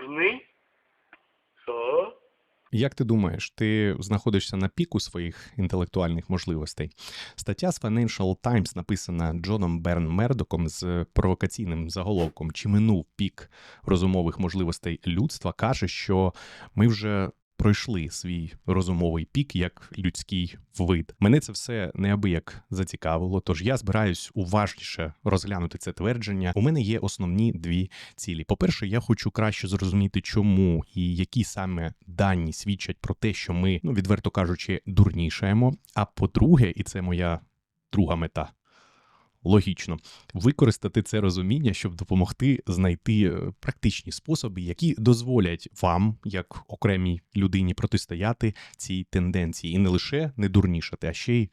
дурний? Що? Як ти думаєш, ти знаходишся на піку своїх інтелектуальних можливостей? Стаття з Financial Times, написана Джоном Берн Мердоком з провокаційним заголовком Чи минув пік розумових можливостей людства, каже, що ми вже пройшли свій розумовий пік як людський вид. Мене це все неабияк зацікавило. Тож я збираюсь уважніше розглянути це твердження. У мене є основні дві цілі. По-перше, я хочу краще зрозуміти, чому і які саме дані свідчать про те, що ми, ну відверто кажучи, дурнішаємо. А по-друге, і це моя друга мета. Логічно використати це розуміння, щоб допомогти знайти е, практичні способи, які дозволять вам, як окремій людині, протистояти цій тенденції, і не лише не дурнішати, а ще й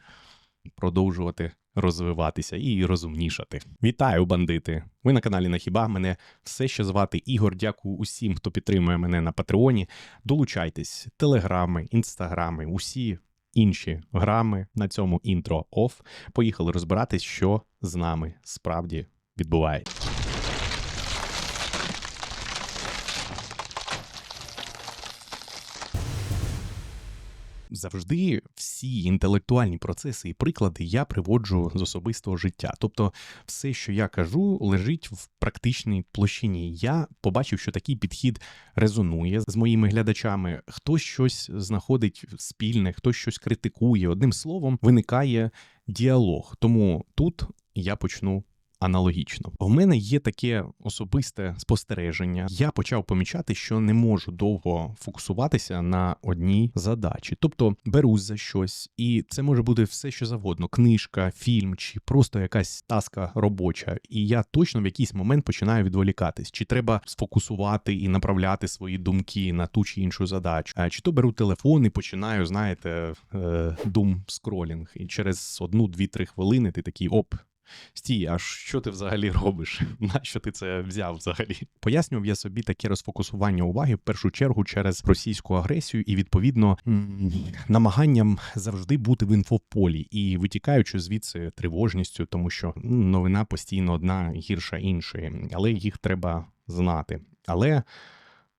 продовжувати розвиватися і розумнішати. Вітаю, бандити! Ви на каналі Нахіба. Мене все ще звати Ігор. Дякую усім, хто підтримує мене на Патреоні. Долучайтесь, телеграми, інстаграми, усі інші грами на цьому інтро оф. Поїхали розбиратись, що з нами справді відбувається. Завжди всі інтелектуальні процеси і приклади я приводжу з особистого життя. Тобто, все, що я кажу, лежить в практичній площині. Я побачив, що такий підхід резонує з моїми глядачами. Хтось щось знаходить спільне, хтось щось критикує. Одним словом, виникає діалог. Тому тут я почну аналогічно. В мене є таке особисте спостереження. Я почав помічати, що не можу довго фокусуватися на одній задачі, тобто берусь за щось, і це може бути все, що завгодно: книжка, фільм чи просто якась таска робоча. І я точно в якийсь момент починаю відволікатись, чи треба сфокусувати і направляти свої думки на ту чи іншу задачу, чи то беру телефон і починаю, знаєте, дум скролінг, і через одну, дві, три хвилини ти такий оп. Стій, а що ти взагалі робиш? Нащо ти це взяв взагалі? Пояснював я собі таке розфокусування уваги в першу чергу через російську агресію і відповідно намаганням завжди бути в інфополі і витікаючи звідси тривожністю, тому що новина постійно одна гірша іншої, але їх треба знати. Але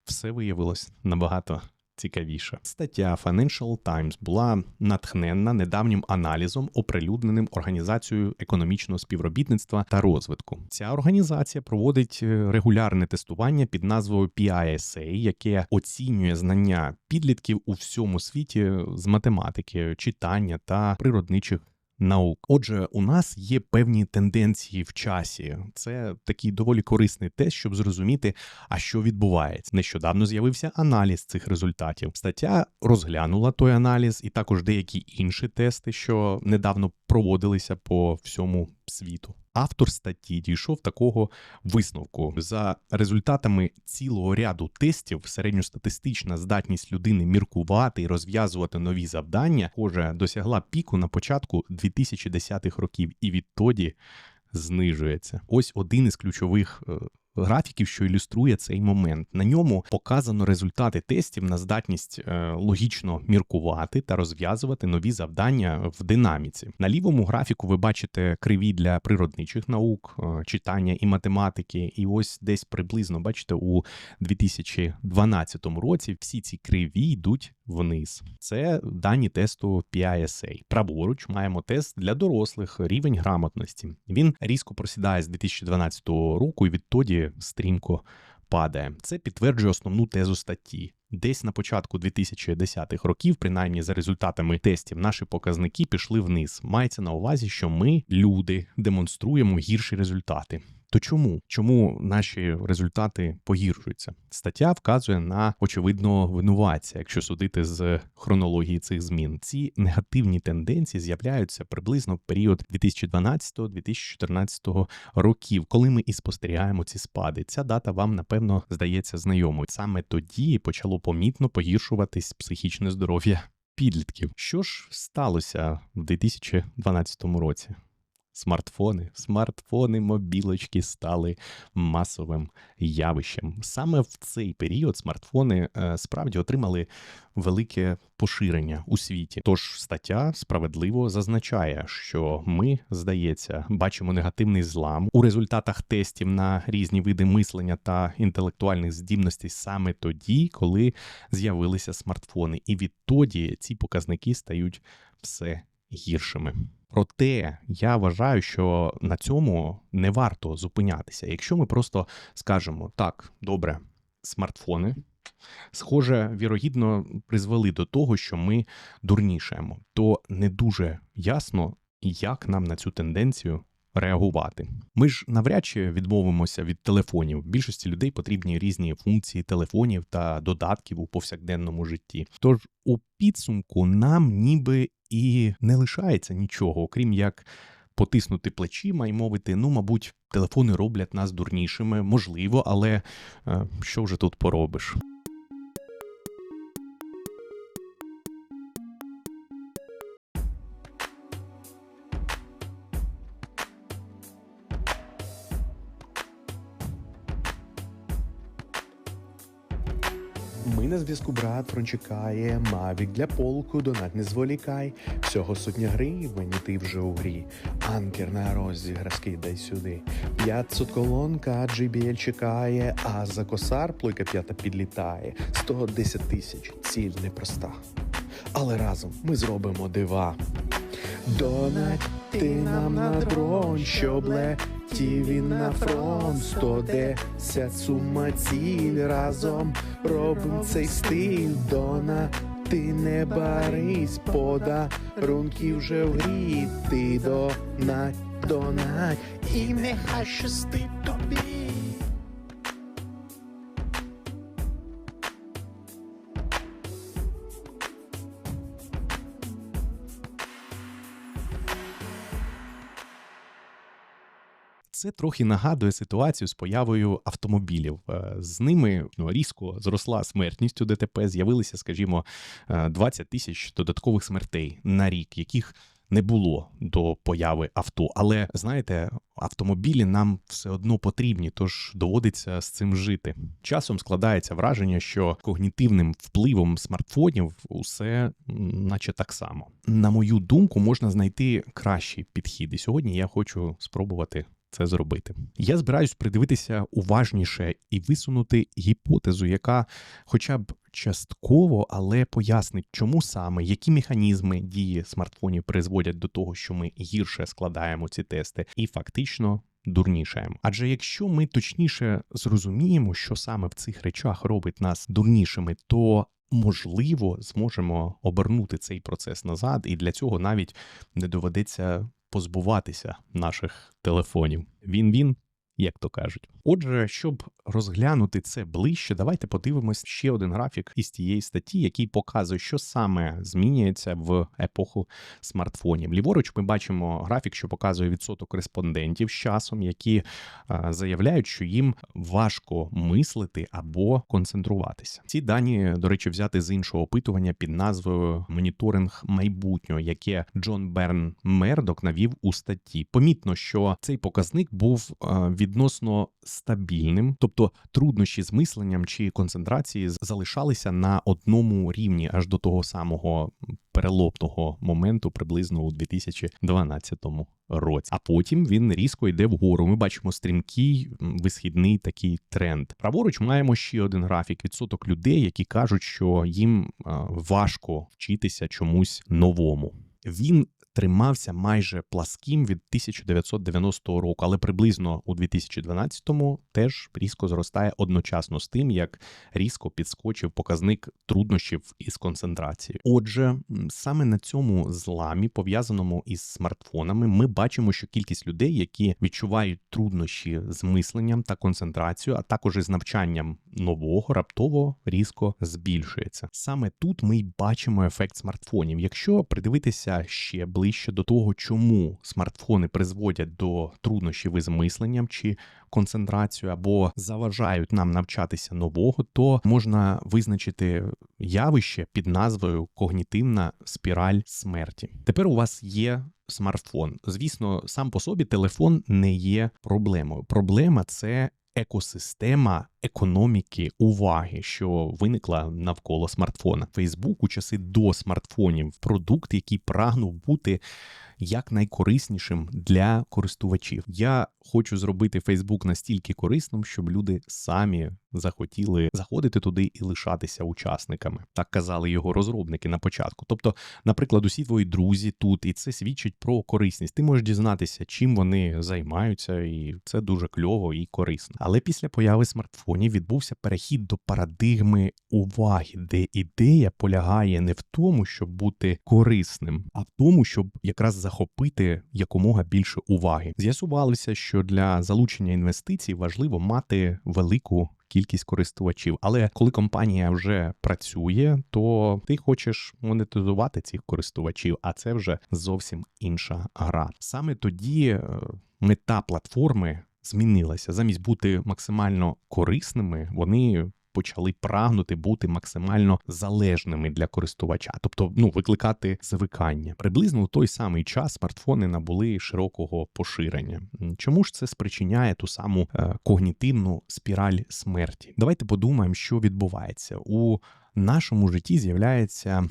все виявилось набагато цікавіше. Стаття Financial Times була натхненна недавнім аналізом, оприлюдненим організацією економічного співробітництва та розвитку. Ця організація проводить е, регулярне тестування під назвою PISA, яке оцінює знання підлітків у всьому світі з математики, читання та природничих наук. Отже, у нас є певні тенденції в часі. Це такий доволі корисний тест, щоб зрозуміти, а що відбувається. Нещодавно з'явився аналіз цих результатів. Стаття розглянула той аналіз, і також деякі інші тести, що недавно проводилися по всьому світу. Автор статті дійшов такого висновку за результатами цілого ряду тестів. Середньостатистична здатність людини міркувати і розв'язувати нові завдання, схоже, досягла піку на початку 2010-х років, і відтоді знижується. Ось один із ключових е, графіків, що ілюструє цей момент. На ньому показано результати тестів на здатність е, логічно міркувати та розв'язувати нові завдання в динаміці. На лівому графіку ви бачите криві для природничих наук, е, читання і математики. І ось десь приблизно бачите у 2012 році всі ці криві йдуть вниз. Це дані тесту PISA. Праворуч маємо тест для дорослих рівень грамотності. Він різко просідає з 2012 року і відтоді стрімко падає. Це підтверджує основну тезу статті. Десь на початку 2010-х років, принаймні за результатами тестів, наші показники пішли вниз. Мається на увазі, що ми, люди, демонструємо гірші результати. То чому? Чому наші результати погіршуються? Стаття вказує на очевидного винуватця, якщо судити з хронології цих змін. Ці негативні тенденції з'являються приблизно в період 2012-2014 років, коли ми і спостерігаємо ці спади. Ця дата вам напевно здається знайомою. Саме тоді почало помітно погіршуватись психічне здоров'я підлітків. Що ж сталося в 2012 році? Смартфони, смартфони, мобілочки стали масовим явищем. Саме в цей період смартфони е, справді отримали велике поширення у світі. Тож стаття справедливо зазначає, що ми, здається, бачимо негативний злам у результатах тестів на різні види мислення та інтелектуальних здібностей саме тоді, коли з'явилися смартфони, і відтоді ці показники стають все гіршими. Проте я вважаю, що на цьому не варто зупинятися. Якщо ми просто скажемо так, добре, смартфони, схоже, вірогідно призвели до того, що ми дурнішаємо, то не дуже ясно, як нам на цю тенденцію. Реагувати. Ми ж навряд чи відмовимося від телефонів. Більшості людей потрібні різні функції телефонів та додатків у повсякденному житті. Тож у підсумку нам ніби і не лишається нічого, окрім як потиснути плечима і мовити: ну, мабуть, телефони роблять нас дурнішими, можливо, але е, що вже тут поробиш? Зв'язку брат фронт чекає, Мавік для полку, донат не зволікай. Всього сотня гривень, і ти вже у грі. Анкер на розіграш дай сюди. 500 колонка, JBL чекає, а за косар плойка п'ята підлітає. 110 тисяч, ціль непроста. Але разом ми зробимо дива. Донать ти нам на дрон, щоб летів він на фронт 110 сума ціль. Разом робим цей стиль. Дона ти не барись, подарунки вже в грі. Ти донать, донать. І нехай щастить Це трохи нагадує ситуацію з появою автомобілів. Е, З ними ну, різко зросла смертність у ДТП. З'явилися, скажімо, е, 20 тисяч додаткових смертей на рік, яких не було до появи авто. Але знаєте, автомобілі нам все одно потрібні, тож доводиться з цим жити. Часом складається враження, що когнітивним впливом смартфонів усе наче так само. На мою думку, можна знайти кращий підхід. І сьогодні я хочу спробувати це зробити. Я збираюсь придивитися уважніше і висунути гіпотезу, яка хоча б частково, але пояснить, чому саме які механізми дії смартфонів призводять до того, що ми гірше складаємо ці тести, і фактично. Дурнішаємо. Адже якщо ми точніше зрозуміємо, що саме в цих речах робить нас дурнішими, то можливо зможемо обернути цей процес назад, і для цього навіть не доведеться позбуватися наших телефонів. Він-він, як то кажуть. Отже, щоб розглянути це ближче, давайте подивимось ще один графік із тієї статті, який показує, що саме змінюється в епоху смартфонів. Ліворуч, ми бачимо графік, що показує відсоток респондентів з часом, які а, заявляють, що їм важко мислити або концентруватися. Ці дані, до речі, взяти з іншого опитування під назвою Моніторинг майбутнього, яке Джон Берн Мердок навів у статті. Помітно, що цей показник був а, відносно стабільним, тобто труднощі з мисленням чи концентрації залишалися на одному рівні аж до того самого перелопного моменту, приблизно у 2012 році. А потім він різко йде вгору. Ми бачимо стрімкий висхідний такий тренд. Праворуч маємо ще один графік: відсоток людей, які кажуть, що їм важко вчитися чомусь новому. Він тримався майже пласким від 1990 року, але приблизно у 2012-му теж різко зростає одночасно з тим, як різко підскочив показник труднощів із концентрацією. Отже, саме на цьому зламі, пов'язаному із смартфонами, ми бачимо, що кількість людей, які відчувають труднощі з мисленням та концентрацією, а також із навчанням нового, раптово різко збільшується. Саме тут ми й бачимо ефект смартфонів. Якщо придивитися ще ближче до того, чому смартфони призводять до труднощів із мисленням чи концентрацію або заважають нам навчатися нового, то можна визначити явище під назвою когнітивна спіраль смерті. Тепер у вас є смартфон. Звісно, сам по собі телефон не є проблемою. Проблема це екосистема економіки уваги, що виникла навколо смартфона. Фейсбук у часи до смартфонів продукт, який прагнув бути якнайкориснішим для користувачів. Я хочу зробити Фейсбук настільки корисним, щоб люди самі захотіли заходити туди і лишатися учасниками. Так казали його розробники на початку. Тобто, наприклад, усі твої друзі тут, і це свідчить про корисність. Ти можеш дізнатися, чим вони займаються, і це дуже кльово і корисно. Але після появи смартфонів відбувся перехід до парадигми уваги, де ідея полягає не в тому, щоб бути корисним, а в тому, щоб якраз захопити якомога більше уваги. З'ясувалося, що для залучення інвестицій важливо мати велику. Кількість користувачів, але коли компанія вже працює, то ти хочеш монетизувати цих користувачів, а це вже зовсім інша гра. Саме тоді е, мета платформи змінилася. Замість бути максимально корисними, вони почали прагнути бути максимально залежними для користувача, тобто ну викликати звикання. Приблизно у той самий час смартфони набули широкого поширення. Чому ж це спричиняє ту саму е, когнітивну спіраль смерті? Давайте подумаємо, що відбувається у нашому житті з'являється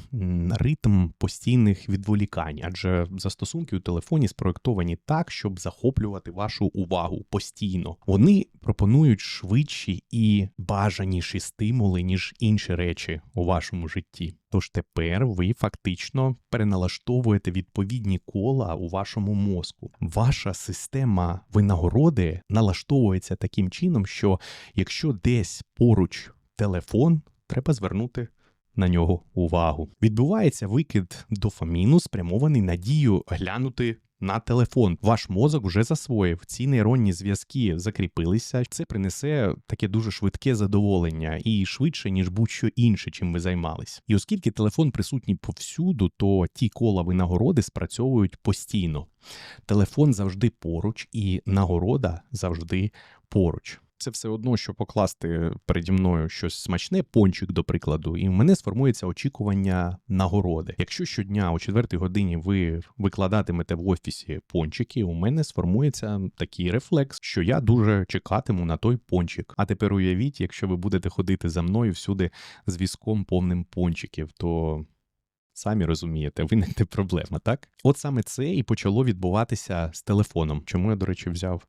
ритм постійних відволікань, адже застосунки у телефоні спроектовані так, щоб захоплювати вашу увагу постійно. Вони пропонують швидші і бажаніші стимули, ніж інші речі у вашому житті. Тож тепер ви фактично переналаштовуєте відповідні кола у вашому мозку. Ваша система винагороди налаштовується таким чином, що якщо десь поруч телефон треба звернути на нього увагу. Відбувається викид дофаміну, спрямований на дію глянути. На телефон ваш мозок вже засвоїв ці нейронні зв'язки закріпилися. Це принесе таке дуже швидке задоволення і швидше ніж будь-що інше, чим ви займались. І оскільки телефон присутній повсюду, то ті кола винагороди спрацьовують постійно. Телефон завжди поруч, і нагорода завжди поруч це все одно, що покласти переді мною щось смачне, пончик, до прикладу, і в мене сформується очікування нагороди. Якщо щодня о 4 годині ви викладатимете в офісі пончики, у мене сформується такий рефлекс, що я дуже чекатиму на той пончик. А тепер уявіть, якщо ви будете ходити за мною всюди з візком повним пончиків, то. Самі розумієте, виникне проблема, так? От саме це і почало відбуватися з телефоном. Чому я, до речі, взяв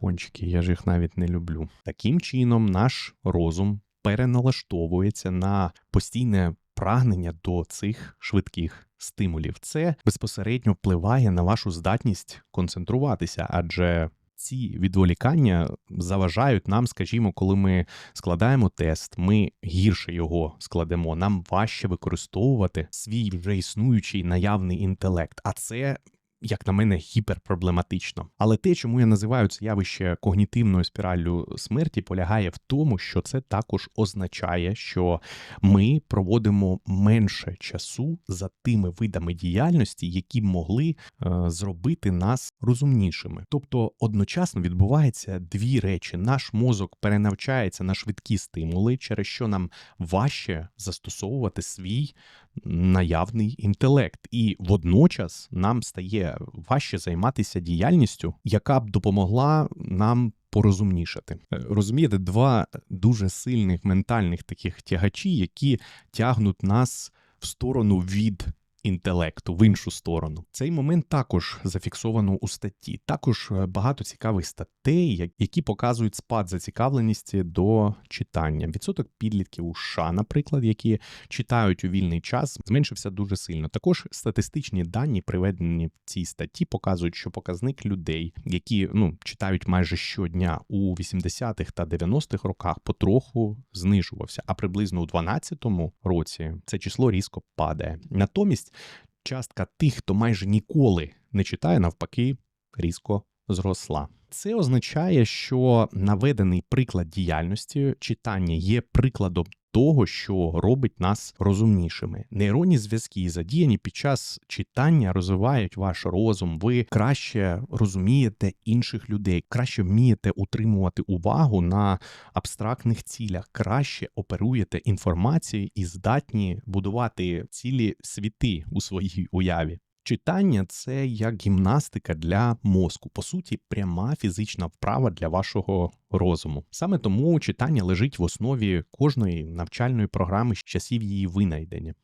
пончики, я ж їх навіть не люблю. Таким чином, наш розум переналаштовується на постійне прагнення до цих швидких стимулів. Це безпосередньо впливає на вашу здатність концентруватися, адже ці відволікання заважають нам, скажімо, коли ми складаємо тест, ми гірше його складемо. Нам важче використовувати свій вже існуючий наявний інтелект. А це як на мене, гіперпроблематично. Але те, чому я називаю це явище когнітивною спіраллю смерті, полягає в тому, що це також означає, що ми проводимо менше часу за тими видами діяльності, які могли е, зробити нас розумнішими. Тобто одночасно відбувається дві речі: наш мозок перенавчається на швидкі стимули, через що нам важче застосовувати свій наявний інтелект, і водночас нам стає важче займатися діяльністю, яка б допомогла нам. Порозумнішати е, розумієте, два дуже сильних ментальних таких тягачі, які тягнуть нас в сторону від інтелекту в іншу сторону. Цей момент також зафіксовано у статті. Також е, багато цікавих статей, які показують спад зацікавленості до читання. Відсоток підлітків у США, наприклад, які читають у вільний час, зменшився дуже сильно. Також статистичні дані, приведені в цій статті, показують, що показник людей, які ну читають майже щодня у 80-х та 90-х роках, потроху знижувався. А приблизно у 12-му році це число різко падає. Натомість частка тих, хто майже ніколи не читає, навпаки, різко зросла. Це означає, що наведений приклад діяльності читання є прикладом того, що робить нас розумнішими. Нейронні зв'язки, задіяні під час читання, розвивають ваш розум. Ви краще розумієте інших людей, краще вмієте утримувати увагу на абстрактних цілях, краще оперуєте інформацією і здатні будувати цілі світи у своїй уяві. Читання це як гімнастика для мозку, по суті, пряма фізична вправа для вашого розуму. Саме тому читання лежить в основі кожної навчальної програми з часів її винайдення.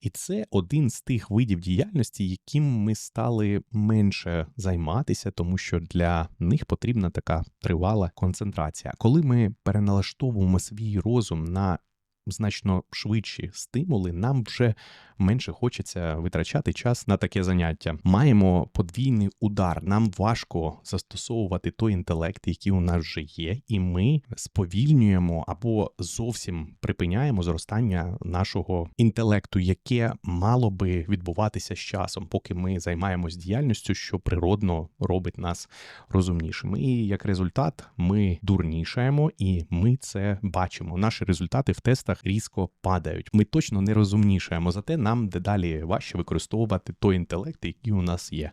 І це один з тих видів діяльності, яким ми стали менше займатися, тому що для них потрібна така тривала концентрація. Коли ми переналаштовуємо свій розум на значно швидші стимули, нам вже менше хочеться витрачати час на таке заняття. Маємо подвійний удар. Нам важко застосовувати той інтелект, який у нас вже є, і ми сповільнюємо або зовсім припиняємо зростання нашого інтелекту, яке мало би відбуватися з часом, поки ми займаємось діяльністю, що природно робить нас розумнішими. І як результат, ми дурнішаємо, і ми це бачимо. Наші результати в тестах різко падають. Ми точно не розумнішаємо, зате нам дедалі важче використовувати той інтелект, який у нас є.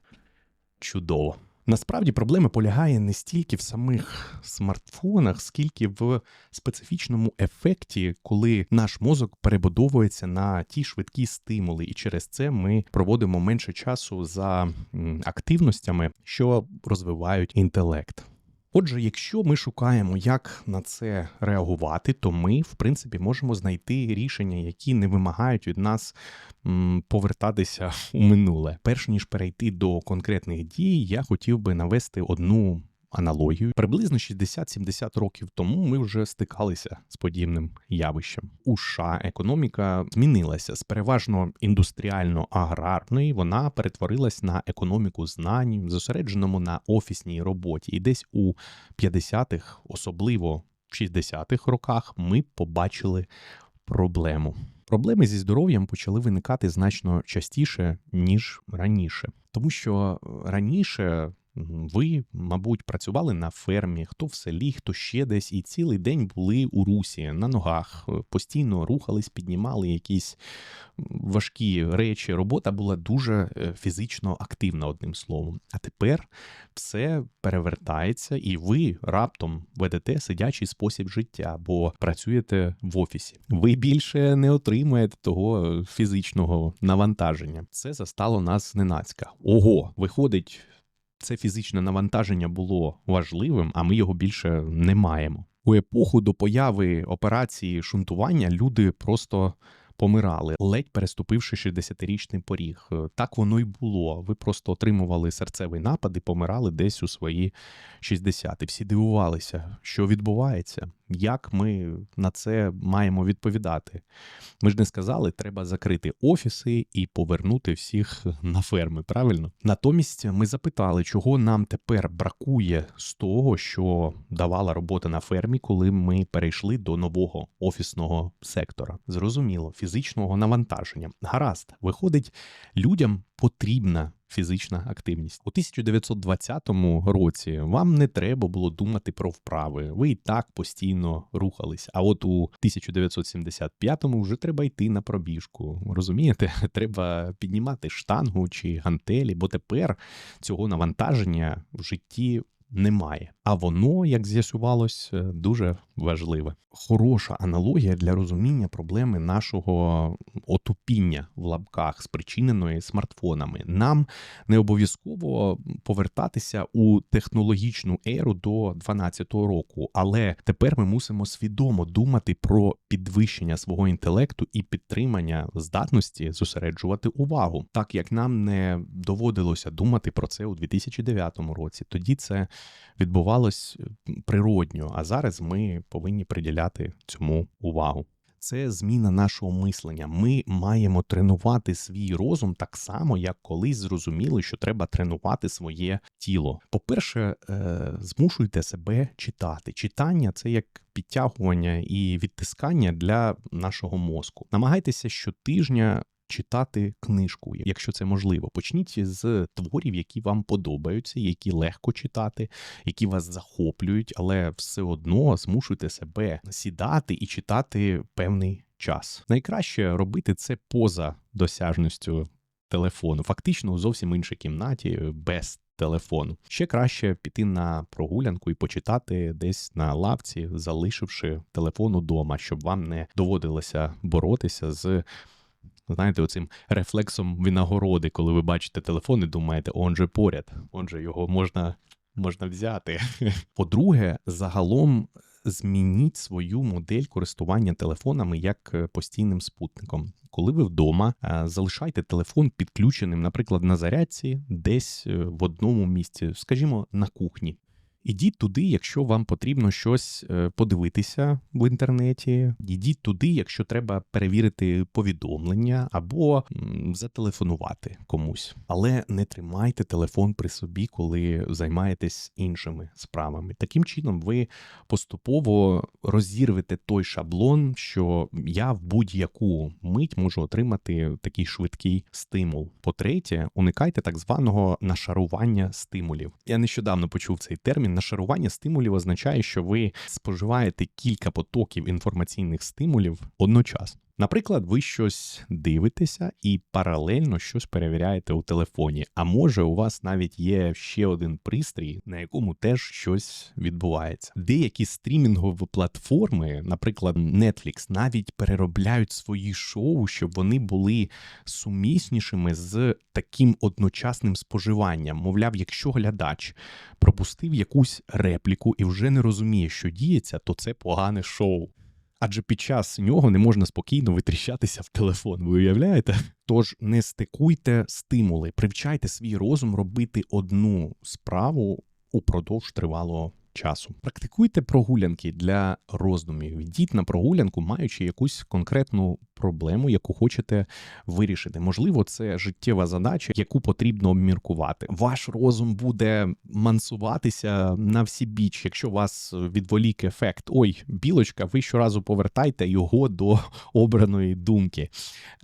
Чудово. Насправді проблема полягає не стільки в самих смартфонах, скільки в специфічному ефекті, коли наш мозок перебудовується на ті швидкі стимули, і через це ми проводимо менше часу за активностями, що розвивають інтелект. Отже, якщо ми шукаємо, як на це реагувати, то ми, в принципі, можемо знайти рішення, які не вимагають від нас повертатися у минуле. Перш ніж перейти до конкретних дій, я хотів би навести одну аналогію. Приблизно 60-70 років тому ми вже стикалися з подібним явищем. У США економіка змінилася з переважно індустріально-аграрної. Вона перетворилась на економіку знань, зосередженому на офісній роботі. І десь у 50-х, особливо в 60-х роках, ми побачили проблему. Проблеми зі здоров'ям почали виникати значно частіше, ніж раніше, тому що раніше ви, мабуть, працювали на фермі, хто в селі, хто ще десь, і цілий день були у русі на ногах, е, постійно рухались, піднімали якісь важкі речі. Робота була дуже е, фізично активна, одним словом. А тепер все перевертається, і ви раптом ведете сидячий спосіб життя, бо працюєте в офісі. Ви більше не отримуєте того е, фізичного навантаження. Це застало нас зненацька. Ого, виходить, це фізичне навантаження було важливим, а ми його більше не маємо. У епоху до появи операції шунтування люди просто помирали, ледь переступивши 60-річний поріг. Так воно й було. Ви просто отримували серцевий напад і помирали десь у свої 60. І всі дивувалися, що відбувається, як ми на це маємо відповідати. Ми ж не сказали, треба закрити офіси і повернути всіх на ферми. Правильно? Натомість ми запитали, чого нам тепер бракує з того, що давала робота на фермі, коли ми перейшли до нового офісного сектора. Зрозуміло, фізичного навантаження. Гаразд, виходить, людям потрібна фізична активність. У 1920 році вам не треба було думати про вправи. Ви і так постійно рухались. А от у 1975-му вже треба йти на пробіжку. Розумієте, треба піднімати штангу чи гантелі, бо тепер цього навантаження в житті немає. А воно, як з'ясувалось, е, дуже важливе. Хороша аналогія для розуміння проблеми нашого отупіння в лапках, спричиненої смартфонами. Нам не обов'язково повертатися у технологічну еру до 12 року, але тепер ми мусимо свідомо думати про підвищення свого інтелекту і підтримання здатності зосереджувати увагу, так як нам не доводилося думати про це у 2009 році. Тоді це відбувалось природньо, а зараз ми повинні приділяти цьому увагу. Це зміна нашого мислення. Ми маємо тренувати свій розум так само, як колись зрозуміли, що треба тренувати своє тіло. По-перше, е, змушуйте себе читати. Читання це як підтягування і відтискання для нашого мозку. Намагайтеся щотижня читати книжку, якщо це можливо. Почніть з творів, які вам подобаються, які легко читати, які вас захоплюють, але все одно змушуйте себе сідати і читати певний час. Найкраще робити це поза досяжністю телефону, фактично у зовсім іншій кімнаті, без телефону. Ще краще піти на прогулянку і почитати десь на лавці, залишивши телефон удома, щоб вам не доводилося боротися з знаєте, оцим рефлексом винагороди, коли ви бачите телефон і думаєте, он же поряд, он же його можна, можна взяти. По-друге, загалом змініть свою модель користування телефонами як е, постійним спутником. Коли ви вдома, е, залишайте телефон підключеним, наприклад, на зарядці, десь е, в одному місці, скажімо, на кухні. Ідіть туди, якщо вам потрібно щось е, подивитися в інтернеті. Ідіть туди, якщо треба перевірити повідомлення або зателефонувати комусь. Але не тримайте телефон при собі, коли займаєтесь іншими справами. Таким чином, ви поступово розірвете той шаблон, що я в будь-яку мить можу отримати такий швидкий стимул. По-третє, уникайте так званого нашарування стимулів. Я нещодавно почув цей термін. Нашарування стимулів означає, що ви споживаєте кілька потоків інформаційних стимулів одночасно. Наприклад, ви щось дивитеся і паралельно щось перевіряєте у телефоні. А може, у вас навіть є ще один пристрій, на якому теж щось відбувається. Деякі стрімінгові платформи, наприклад, Netflix, навіть переробляють свої шоу, щоб вони були суміснішими з таким одночасним споживанням. Мовляв, якщо глядач пропустив якусь репліку і вже не розуміє, що діється, то це погане шоу. Адже під час нього не можна спокійно витріщатися в телефон. Ви уявляєте? Тож не стикуйте стимули, привчайте свій розум робити одну справу упродовж тривалого часу. Практикуйте прогулянки для роздумів. Йдіть на прогулянку, маючи якусь конкретну проблему, яку хочете вирішити. Можливо, це життєва задача, яку потрібно обміркувати. Ваш розум буде мансуватися на всі біч, якщо вас відволік ефект. Ой, білочка, ви щоразу повертайте його до обраної думки.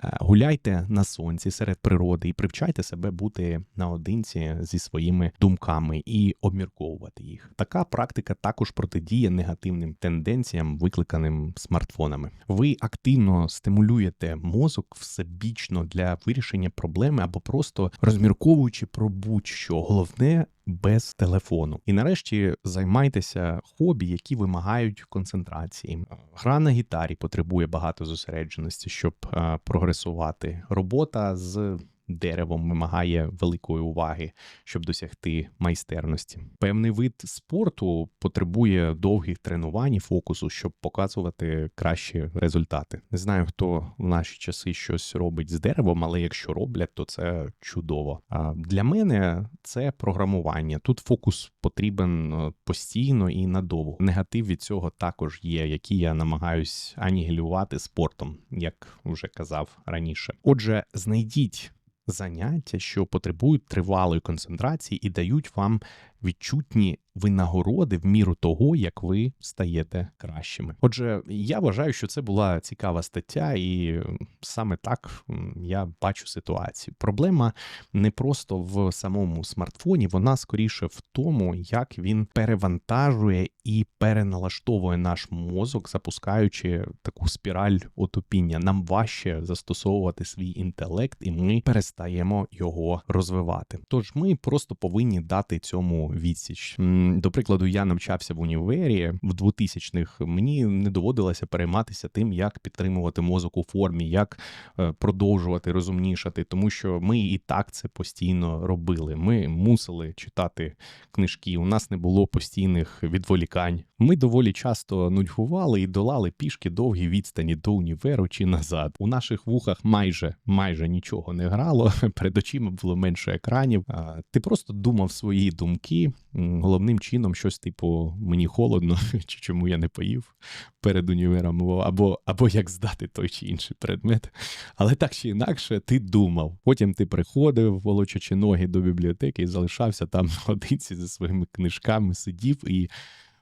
Е, Гуляйте на сонці серед природи і привчайте себе бути наодинці зі своїми думками і обмірковувати їх. Така практика також протидіє негативним тенденціям, викликаним смартфонами. Ви активно стимулюєте мозок всебічно для вирішення проблеми або просто розмірковуючи про будь-що. Головне. Без телефону, і нарешті займайтеся хобі, які вимагають концентрації. Гра на гітарі потребує багато зосередженості, щоб е, прогресувати. Робота з деревом вимагає великої уваги, щоб досягти майстерності. Певний вид спорту потребує довгих тренувань і фокусу, щоб показувати кращі результати. Не знаю, хто в наші часи щось робить з деревом, але якщо роблять, то це чудово. А для мене це програмування. Тут фокус потрібен е, постійно і надовго. Негатив від цього також є, який я намагаюсь анігілювати спортом, як вже казав раніше. Отже, знайдіть заняття, що потребують тривалої концентрації і дають вам відчутні винагороди в міру того, як ви стаєте кращими. Отже, я вважаю, що це була цікава стаття, і саме так я бачу ситуацію. Проблема не просто в самому смартфоні, вона скоріше в тому, як він перевантажує і переналаштовує наш мозок, запускаючи таку спіраль отупіння. Нам важче застосовувати свій інтелект, і ми перестаємо його розвивати. Тож ми просто повинні дати цьому відсіч. До прикладу, я навчався в універі в 2000-х. Мені не доводилося перейматися тим, як підтримувати мозок у формі, як е, продовжувати розумнішати, тому що ми і так це постійно робили. Ми мусили читати книжки. У нас не було постійних відволікань. Ми доволі часто нудьгували і долали пішки довгі відстані до універу чи назад. У наших вухах майже майже нічого не грало. Перед очима було менше екранів. Ти просто думав свої думки. М, Головним чином, щось типу мені холодно, чи чому я не поїв перед універом, або, або, або як здати той чи інший предмет. Але так чи інакше, ти думав. Потім ти приходив, волочачи ноги до бібліотеки, і залишався там наодинці зі своїми книжками, сидів і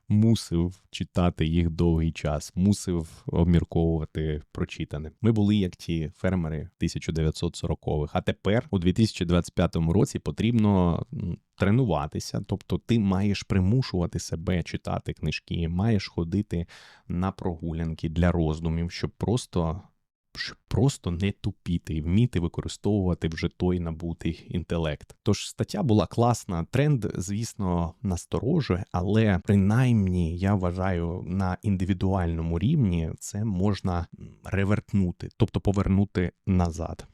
мусив читати їх довгий час, мусив обмірковувати прочитане. Ми були як ті фермери 1940-х. А тепер, у 2025 році, потрібно тренуватися. Тобто, ти маєш примушувати себе читати книжки, маєш ходити на прогулянки для роздумів, щоб просто щоб просто не тупіти і вміти використовувати вже той набутий інтелект. Тож стаття була класна. Тренд, звісно, насторожує, але принаймні я вважаю на індивідуальному рівні це можна ревертнути, тобто повернути назад.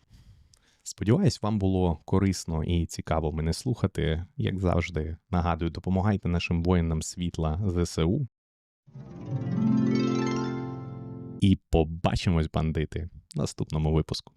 Сподіваюсь, вам було корисно і цікаво мене слухати. Як завжди, нагадую, допомагайте нашим воїнам світла ЗСУ. І побачимось, бандити, наступному випуску.